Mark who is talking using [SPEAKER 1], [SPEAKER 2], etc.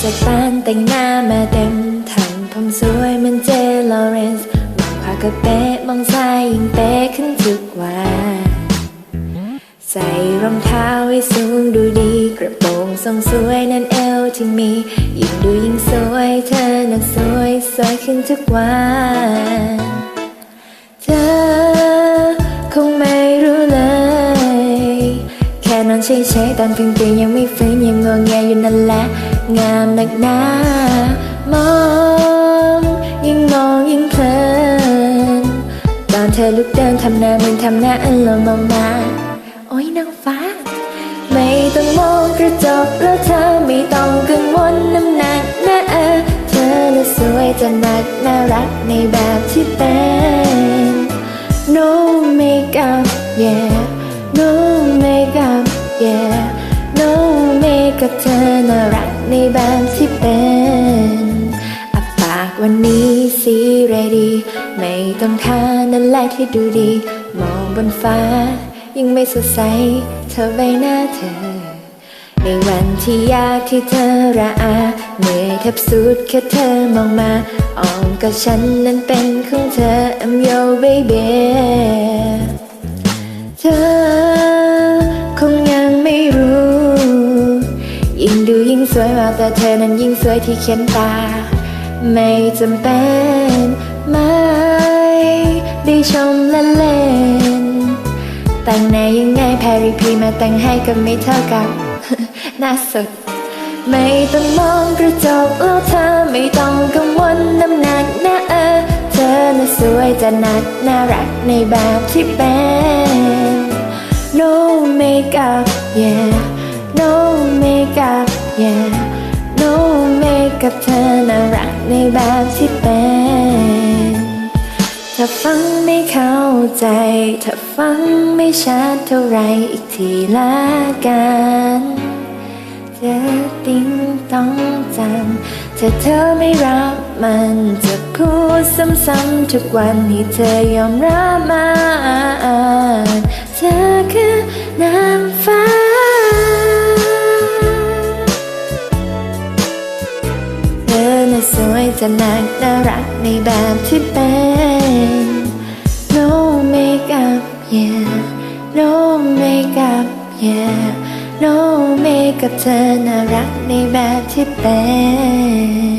[SPEAKER 1] แต่งหน้ามาเต็มทำผมสวยเหมือนเจลอเรนซ์มองขวาก็เป๊ะมองซ้ายยิ่งเป๊ะขึ้นทุกวันใส่รองเท้าให้สูงดูดี กระโปรงทรงสวยนั่นเอวที่มี ยิ่งดูยิ่งสวยเธอนั้นสวยสวยขึ้นทุกวัน แค่นอนเฉยตอนเพียงเตียงยังไม่ฟื้นยังงงแงอยู่นั่นแหละ งามนักหนามองยิ่งมองยิ่งเพลินตอนเธอลุกเดินทำหน้าเหมือนทำหน้าอันลมมาโอ้ยนางฟ้า ไม่ต้องมองกระจกแล้วเธอไม่ต้องกังวลน้ำหนักนะเออเธอน่ะสวยจะนักน่ารักในแบบที่เป็น No makeup yeah yeah No makeup เธอน่ารักในแบบที่เป็นอับปากวันนี้สีเรดี ไม่ต้องทานั่นแหละที่ดูดี มองบนฟ้า ยังไม่สดใส เธอใบหน้าเธอ ในวันที่ยากที่เธอระอาเหนื่อยแทบสุดแค่เธอมองมาอ้อมกับฉันนั้นเป็นของเธอ I'm your baby เธอ วยว่าแต่เธอนั้นยิ่งสวยที่เขียนตา ไม่จำเป็นไม่ได้ชมละเล่น แต่งไหนยังไงแพรรีพีมาแต่งให้ก็ไม่เท่ากับน้าสุด ไม่ต้องมองกระจกแล้วเธอไม่ต้องกังวลน้ำหนักนะเออ เธอน่ะสวยจะนักน่ารักในแบบที่เป็น No makeup yeah yeah No makeup เธอน่ารักในแบบที่เป็นถ้าฟังไม่เข้าใจ ถ้าฟังไม่ชัดเท่าไรอีกทีละกันเธอติ้งต้องจำถ้าเธอไม่รับมันจะพูดซ้ำๆทุกวันให้เธอยอมรับมันเธอคือนางฟ้า จะนักน่ารักในแบบที่เป็น No makeup yeah No makeup yeah No makeup เธอน่ารักในแบบที่เป็น